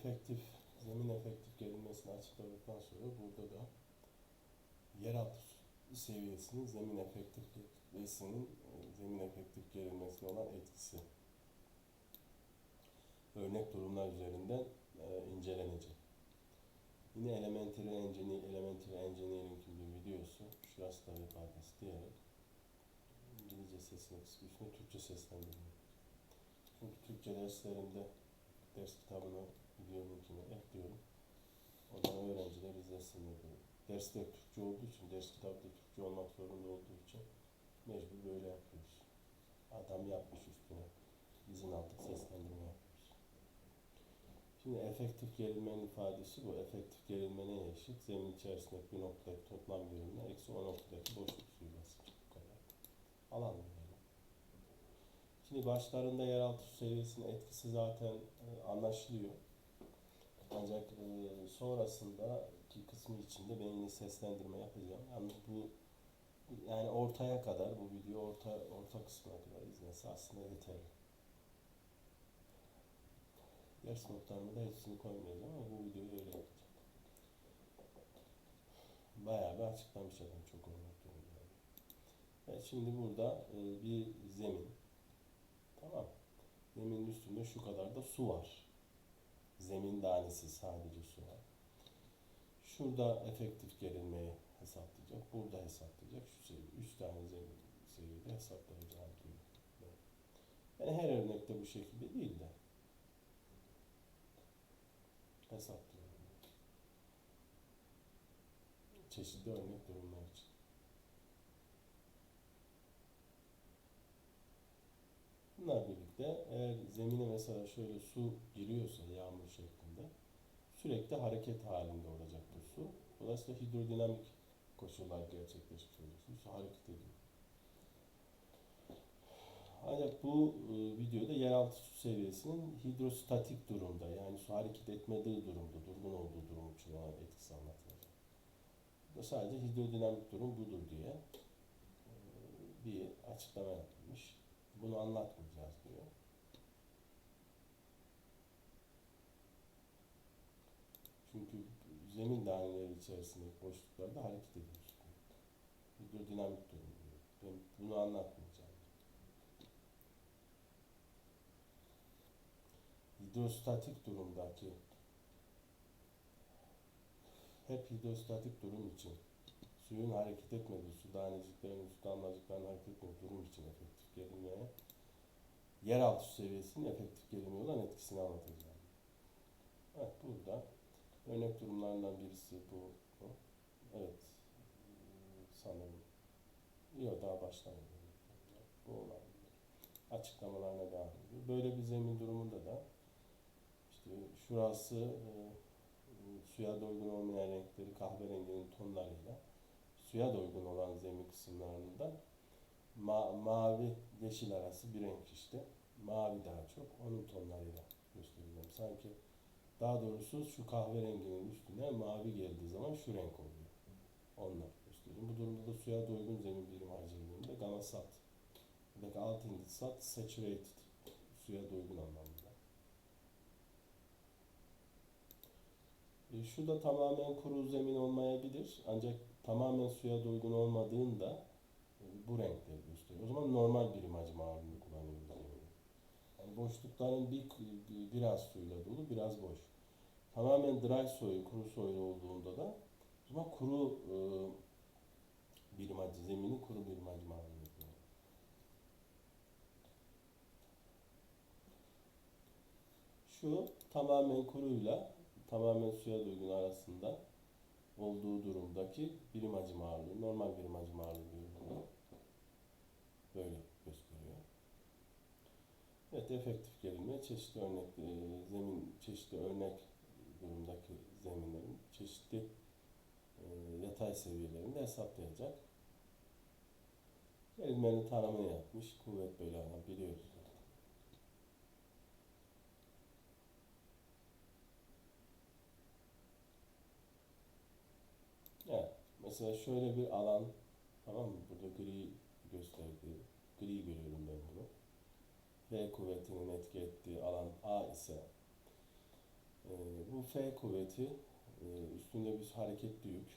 efektif, zemin efektif gerilmesini açıkladıktan sonra burada da yeraltı seviyesinin zemin efektif gerilmesinin e, zemin efektif gerilmesine olan etkisi örnek durumlar üzerinden e, incelenecek. Yine Elementary Engineering, Elementary Engineering'in bir videosu, şurası da web adresi diyerek İngilizce sesini kısmı üstüne Türkçe seslendirme. Çünkü Türkçe derslerinde ders kitabını video linkini ekliyorum. Oradan öğrenciler izlesinler diye. Dersler Türkçe olduğu için, ders kitabı da Türkçe olmak zorunda olduğu için mecbur böyle yapıyoruz. Adam yapmış üstüne. İzin aldık, seslendirme yapıyoruz. Şimdi efektif gerilmenin ifadesi bu. Efektif gerilme neye eşit? Zemin içerisindeki bir noktadaki toplam gerilme eksi o noktadaki boşluk suyu basıncı. Bu kadar. Alan. Şimdi başlarında yeraltı seviyesinin etkisi zaten e, anlaşılıyor. Ancak e, sonrasındaki kısmı içinde ben yine seslendirme yapacağım. Yalnız bu yani ortaya kadar bu video orta orta kısmına kadar izlense aslında yeterli. Ders notlarını da hepsini koymayacağım ama bu videoyu öyle yapacağım. Bayağı bir açıklamış adam çok örnek yani. Evet, şimdi burada e, bir zemin. Tamam. Zeminin üstünde şu kadar da su var. Zemin tanesi sadece su var. Şurada efektif gerilmeyi hesaplayacak. Burada hesaplayacak. Şu seviye. Üç tane zemin seviyede hesaplayacağım diyor. Yani her örnekte bu şekilde değil de hesaplıyorum. Çeşitli örnek durumlar birlikte eğer zemine mesela şöyle su giriyorsa yağmur şeklinde sürekli hareket halinde olacak bu su. Dolayısıyla hidrodinamik koşullar gerçekleşmiş. Su hareket ediyor. Ancak bu e, videoda yeraltı su seviyesinin hidrostatik durumda yani su hareket etmediği durumda, durgun olduğu durum için olan etkisi anlatılacak. Burada sadece hidrodinamik durum budur diye e, bir açıklama yapılmış. Bunu anlatmayacağız diyor. Çünkü zemin daneleri içerisindeki boşluklarda hareket ediyor. Hidrodinamik durum diyor. Ben bunu anlatmayacağım. hidrostatik durumdaki hep hidrostatik durum için suyun hareket etmediği, su taneciklerin, su damlacıkların hareket etmediği durum için efektif gerilmeye yeraltı seviyesinin efektif gerilmeye olan etkisini anlatacağım. Evet burada örnek durumlarından birisi bu. Evet sanırım yok daha başlamadı. Bu olabilir. Açıklamalarına devam ediyor. Böyle bir zemin durumunda da işte şurası e, suya doygun olmayan renkleri kahverenginin tonlarıyla suya doygun olan zemin kısımlarında ma mavi yeşil arası bir renk işte. Mavi daha çok. Onun tonlarıyla göstereceğim. Sanki daha doğrusu şu kahverenginin üstüne mavi geldiği zaman şu renk oluyor. Onlar göstereyim. Bu durumda da suya doygun zemin birim hacimliğinde gamma sat. Buradaki alt indisat saturated suya doygun anlamında. E, şu da tamamen kuru zemin olmayabilir. Ancak tamamen suya doygun olmadığında e, bu renkleri gösteriyor. O zaman normal birim hacim ağırlığını kullanıyoruz zemini. Yani boşlukların bir, biraz suyla dolu, biraz boş. Tamamen dry soil, kuru soil olduğunda da o zaman kuru e, birim hacim zemini kuru birim hacim ağırlığını kullanıyoruz. Şu tamamen kuruyla tamamen suya doygun arasında olduğu durumdaki birim hacim ağırlığı, normal birim hacim ağırlığı buna. Böyle gösteriyor. Evet, efektif gerilme çeşitli örnek, e, zemin, çeşitli örnek durumdaki zeminlerin çeşitli e, yatay seviyelerini hesaplayacak. Gerilmenin tanımını yapmış. Kuvvet böyle biliyoruz. Evet. Mesela şöyle bir alan tamam mı? Burada gri gösterdiği, gri görüyorum ben bunu. V kuvvetinin etki ettiği alan A ise e, F kuvveti e, üstünde bir hareketli yük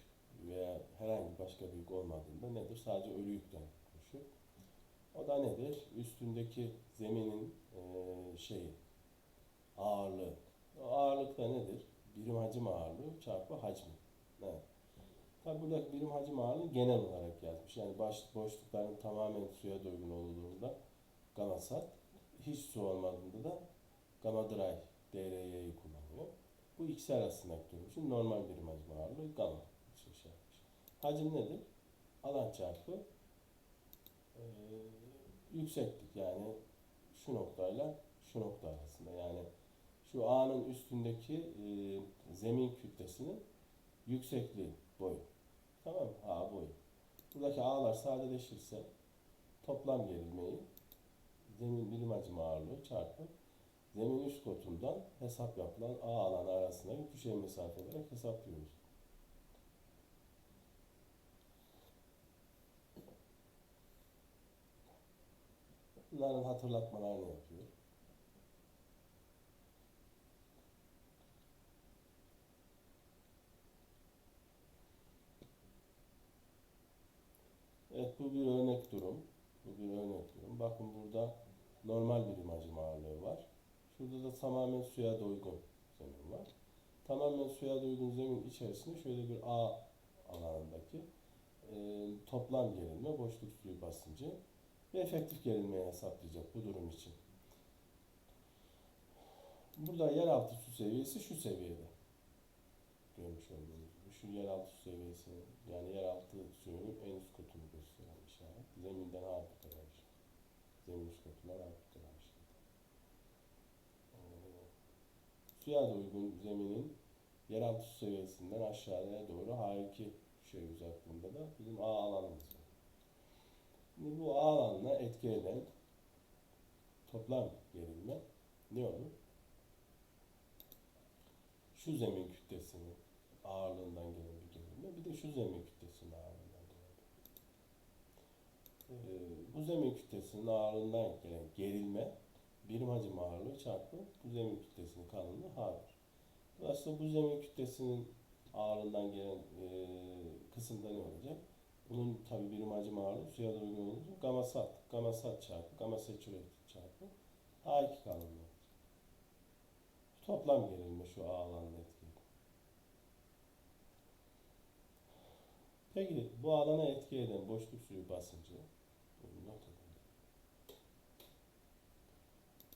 veya herhangi başka bir yük olmadığında nedir? Sadece ölü yükten oluşur. O da nedir? Üstündeki zeminin e, şeyi, ağırlığı. O ağırlık da nedir? Birim hacim ağırlığı çarpı hacmi. Evet. Tabi buradaki birim hacim ağırlığı genel olarak yazmış. Yani baş, boşlukların tamamen suya doygun olduğunda gamma sat, hiç su olmadığında da gamma dry DRY'yi kullanıyor. Bu ikisi arasındaki durum normal birim hacim ağırlığı gamma için şey. Hacim nedir? Alan çarpı e, yükseklik yani şu noktayla şu nokta arasında yani şu A'nın üstündeki e, zemin kütlesinin yüksekliği boyu. Tamam? A boyu. Buradaki A'lar sadeleşirse toplam gerilmeyi zemin birim hacim ağırlığı çarpı zemin üst kotundan hesap yapılan A alanı arasındaki düşey mesafe olarak hesaplıyoruz. Bunların hatırlatmalarını yapıyor. Evet bu bir örnek durum. Bu bir örnek durum. Bakın burada normal bir imajım ağırlığı var. Şurada da tamamen suya doygun zemin var. Tamamen suya doygun zemin içerisinde şöyle bir A alanındaki e, toplam gerilme, boşluk suyu basıncı ve efektif gerilmeyi hesaplayacak bu durum için. Burada yeraltı su seviyesi şu seviyede. Görmüş olduğunuz gibi. Şu yeraltı su seviyesi yani yeraltı suyunun en üst. Zeminden kadar işte. Zemin ağırlık kadar işte. Ee, suya uygun zeminin yeraltı seviyesinden aşağıya doğru H2 şey uzaklığında da bizim A alanımız var. Şimdi bu A alanına etki eden toplam gerilme ne olur? Şu zemin kütlesinin ağırlığından gelen bir gerilme, bir de şu zemin kütlesinin ağırlığından gelen bir ee, Bu zemin kütlesinin ağırlığından gelen gerilme, birim hacim ağırlığı çarpı bu zemin kütlesinin kalınlığı H'dir. Dolayısıyla bu zemin kütlesinin ağırlığından gelen e, kısımda ne olacak? Bunun tabi birim hacim ağırlığı suya da uygun olunca gamma sat, gamma sat çarpı, gamma saturated çarpı A2 kalınlığı. Toplam gerilme şu A alanına etkili. Peki bu alana etki eden boşluk suyu basıncı bunu not edelim.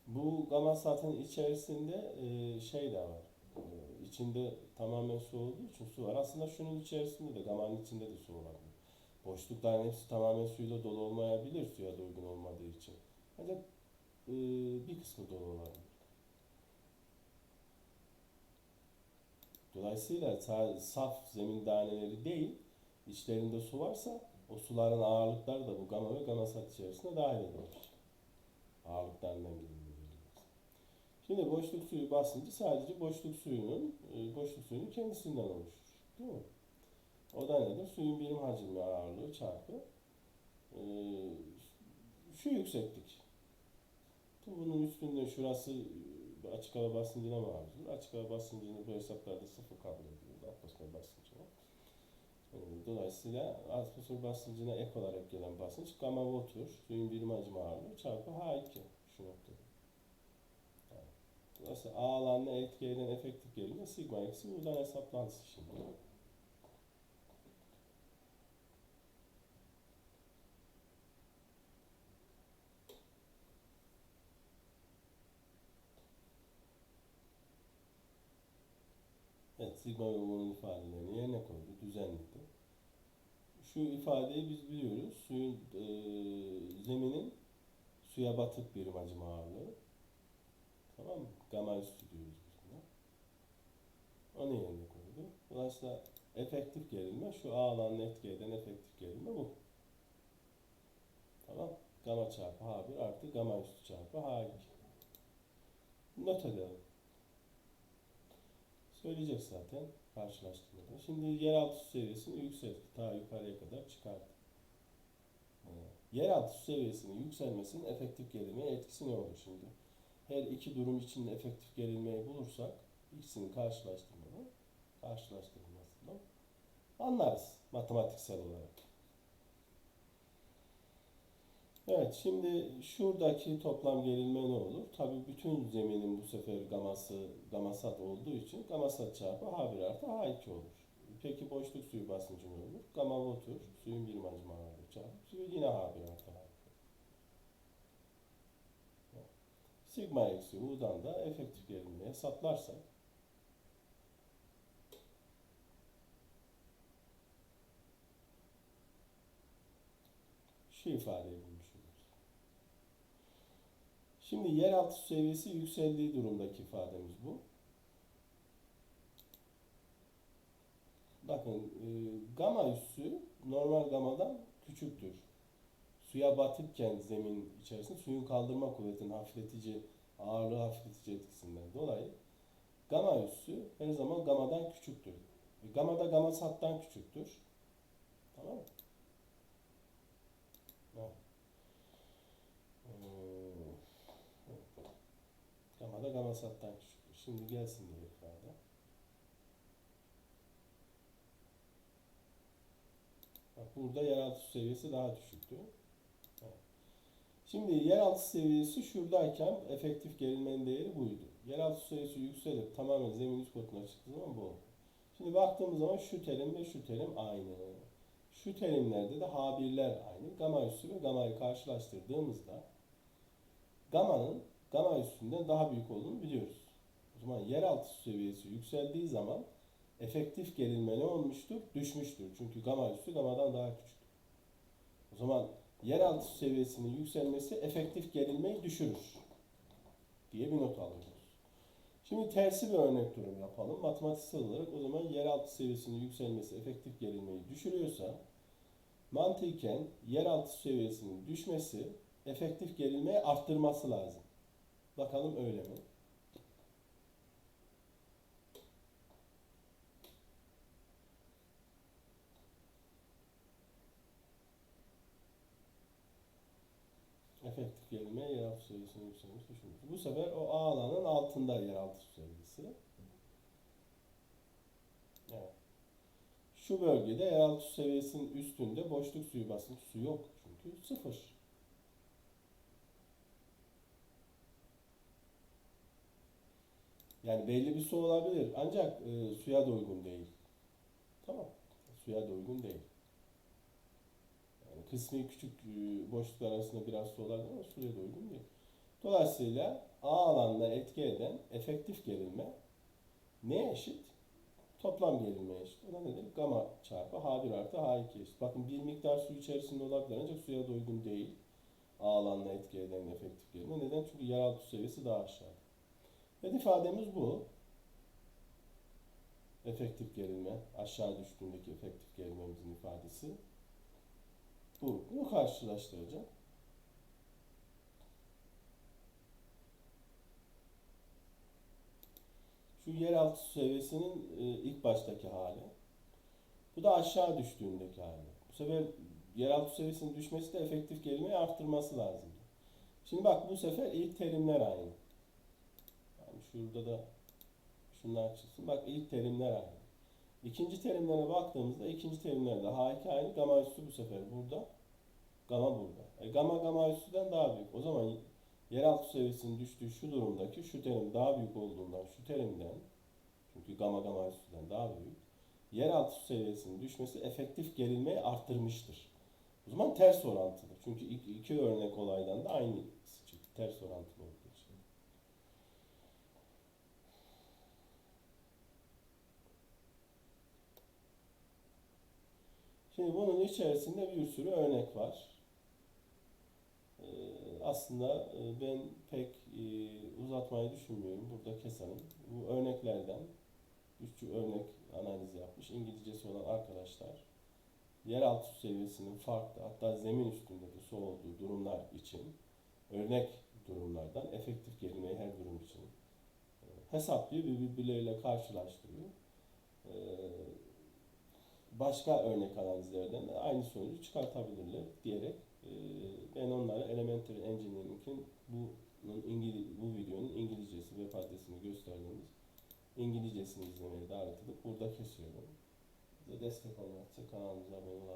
Bu gamma satın içerisinde e, şey de var. E, içinde tamamen su olduğu için su var. Aslında şunun içerisinde de gamanın içinde de su olabilir. Boşlukların hepsi tamamen suyla dolu olmayabilir suya da uygun olmadığı için. Ancak e, bir kısmı dolu olabilir. Dolayısıyla sa- saf zemin daneleri değil, içlerinde su varsa o suların ağırlıkları da bu gama ve gama sat içerisinde dahil edilir. Ağırlıklarından geliyor. Şimdi boşluk suyu basıncı sadece boşluk suyunun e, boşluk suyunun kendisinden oluşur. Değil mi? O da nedir? Suyun birim hacmi ağırlığı çarpı e, şu yükseklik. Bunun üstünde şurası e, açık hava basıncına maruzdur. Açık hava basıncını bu hesaplarda sıfır kabul ediyoruz. Atmosfer basıncına. Dolayısıyla atmosfer basıncına ek olarak gelen basınç gamma watt'tur. Suyun birim hacmi ağırlığı çarpı H2 şu noktada. Dolayısıyla A alanına etki eden efektif gerilme sigma eksi buradan hesaplansın şimdi. Evet, sigma ve onun ifadelerini yerine koydu, düzenledi. Şu ifadeyi biz biliyoruz. Suyun e, zeminin suya batık birim hacim ağırlığı. Tamam mı? Gamma üstü diyoruz biz buna. Onu yerine koydu. Dolayısıyla efektif gerilme şu A alanına etki eden efektif gerilme bu. Tamam. Gamma çarpı H1 artı gamma üstü çarpı H2. Not edelim. Söyleyecek zaten karşılaştırmada. Şimdi yeraltı su seviyesini yükseltti. Ta yukarıya kadar çıkardı. Yeraltı su seviyesinin yükselmesinin efektif gerilmeye etkisi ne olur şimdi? Her iki durum için efektif gerilmeyi bulursak İkisini karşılaştırmadan, karşılaştırılmasından anlarız matematiksel olarak. Evet, şimdi şuradaki toplam gerilme ne olur? Tabii bütün zeminin bu sefer gaması, gamasat olduğu için gamasat çarpı H1 artı H2 olur. Peki boşluk suyu basıncı ne olur? Gamma vatur, suyun birim hacmi ağırlığı çarpı suyu yine H1 artı H2. Sigma eksi U'dan da efektif gerilmeye saplarsak şu ifadeyi bulmuş oluruz. Şimdi yeraltı seviyesi yükseldiği durumdaki ifademiz bu. Bakın e, gama üssü normal gamadan küçüktür. Suya batıkken zemin içerisinde suyun kaldırma kuvvetinin hafifletici, ağırlığı hafifletici etkisinden dolayı gama üssü her zaman gamadan küçüktür. E, gama da gama sattan küçüktür. Tamam mı? Evet. Ee, Gama da gama sattan küçüktür. Şimdi gelsin diye ifade. Bak burada yeraltı seviyesi daha düşüktü. Şimdi yeraltı seviyesi şuradayken efektif gerilmenin değeri buydu. Yeraltı seviyesi yükselip tamamen zemin üst katına çıktığı zaman bu. Şimdi baktığımız zaman şu terim ve şu terim aynı. Şu terimlerde de H1'ler aynı. Gama üssü ve gamayı karşılaştırdığımızda gamanın gama üstünden daha büyük olduğunu biliyoruz. O zaman yeraltı seviyesi yükseldiği zaman efektif gerilme ne olmuştur? Düşmüştür. Çünkü gama üssü gamadan daha küçük. O zaman yeraltı seviyesinin yükselmesi efektif gerilmeyi düşürür diye bir not alıyoruz. Şimdi tersi bir örnek durum yapalım. Matematiksel olarak o zaman yeraltı seviyesinin yükselmesi efektif gerilmeyi düşürüyorsa mantıken yeraltı seviyesinin düşmesi efektif gerilmeyi arttırması lazım. Bakalım öyle mi? Efektif gerilme yeraltı seviyesinin yükselmesi düşürmesi. Bu sefer o A alanın altında yeraltı su seviyesi. Evet. Şu bölgede yeraltı su seviyesinin üstünde boşluk suyu basıncı su yok çünkü sıfır. Yani belli bir su olabilir ancak e, suya da uygun değil. Tamam. Suya da uygun değil. Kısmi küçük e, boşluklar arasında biraz su olabilir ama suya da uygun değil. Dolayısıyla A alanına etki eden efektif gerilme neye eşit? Toplam gerilmeye eşit. O da nedir? Gama çarpı H1 artı H2 eşit. Bakın bir miktar su içerisinde olabilir ancak suya da uygun değil. A alanına etki eden efektif gerilme. Neden? Çünkü yeraltı su seviyesi daha aşağıda. Evet ifademiz bu. Efektif gerilme, aşağı düştüğündeki efektif gerilmemizin ifadesi. Bu. Bunu karşılaştıracağım. Şu yeraltı seviyesinin e, ilk baştaki hali. Bu da aşağı düştüğündeki hali. Bu sefer yeraltı seviyesinin düşmesi de efektif gerilmeyi arttırması lazım. Şimdi bak bu sefer ilk terimler aynı. Yani şurada da şunlar çıksın. Bak ilk terimler aynı. İkinci terimlere baktığımızda ikinci terimlerde H2 aynı. Gamma üssü bu sefer burada. Gamma burada. E, gamma gamma üssüden daha büyük. O zaman yeraltı seviyesinin düştüğü şu durumdaki şu terim daha büyük olduğundan şu terimden çünkü gamma gamma üssüden daha büyük. Yeraltı su seviyesinin düşmesi efektif gerilmeyi arttırmıştır. O zaman ters orantılı. Çünkü iki, örnek olaydan da aynısı çıktı. Ters orantılı olduğu için. Şimdi bunun içerisinde bir sürü örnek var. Ee, aslında e, ben pek e, uzatmayı düşünmüyorum. Burada keselim. Bu örneklerden üç örnek analiz yapmış. İngilizcesi olan arkadaşlar yeraltı su seviyesinin farklı hatta zemin üstünde de su olduğu durumlar için örnek durumlardan efektif gerilmeyi her durum için e, hesaplıyor ve birbirleriyle karşılaştırıyor. E, başka örnek de aynı sonucu çıkartabilirler diyerek e, ben onlara Elementary Engineering'in bunun İngiliz, bu videonun İngilizcesi ve adresini gösterdiğimiz İngilizcesini izlemeye davet edip burada kesiyorum. Destek olmak için kanalımıza abone